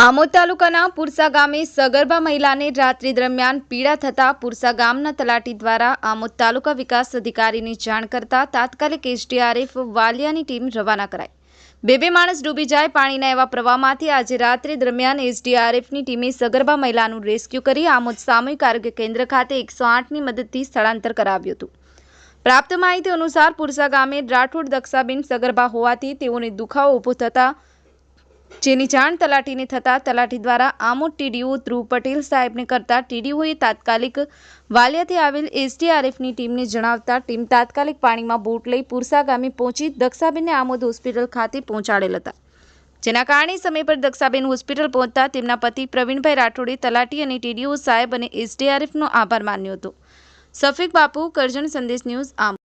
આમોદ તાલુકાના પુરસા ગામે સગર્ભા મહિલાને રાત્રિ દરમિયાન પીડા થતા પુરસા ગામના તલાટી દ્વારા આમોદ તાલુકા વિકાસ અધિકારીને જાણ કરતા તાત્કાલિક એસડીઆરએફ વાલિયાની ટીમ રવાના કરાઈ. બે બે માણસ ડૂબી જાય પાણીના એવા પ્રવાહમાંથી આજે રાત્રિ દરમિયાન એસડીઆરએફની ટીમે સગર્ભા મહિલાનું રેસ્ક્યુ કરી આમોદ સામૂહિક આરોગ્ય કેન્દ્ર ખાતે એકસો આઠની મદદથી સ્થળાંતર કરાવ્યું હતું. પ્રાપ્ત માહિતી અનુસાર પુરસા ગામે રાઠોડ દક્ષાબેન સગર્ભા હોવાથી તેઓને દુખાવો ઊભો થતા જેની જાણ તલાટીને થતાં તલાટી દ્વારા આમોદ ટીડીઓ ધ્રુવ પટેલ સાહેબને કરતાં ટીડીઓએ તાત્કાલિક વાલિયાથી આવેલ એસડીઆરએફની ટીમને જણાવતા ટીમ તાત્કાલિક પાણીમાં બોટ લઈ પુરસા ગામે પહોંચી દક્ષાબેનને આમોદ હોસ્પિટલ ખાતે પહોંચાડેલ હતા. જેના કારણે સમય પર દક્ષાબેન હોસ્પિટલ પહોંચતા તેમના પતિ પ્રવીણભાઈ રાઠોડે તલાટી અને ટીડીઓ સાહેબ અને એસડીઆરએફનો આભાર માન્યો હતો. સફીક બાપુ, કરજણ સંદેશ ન્યૂઝ આમ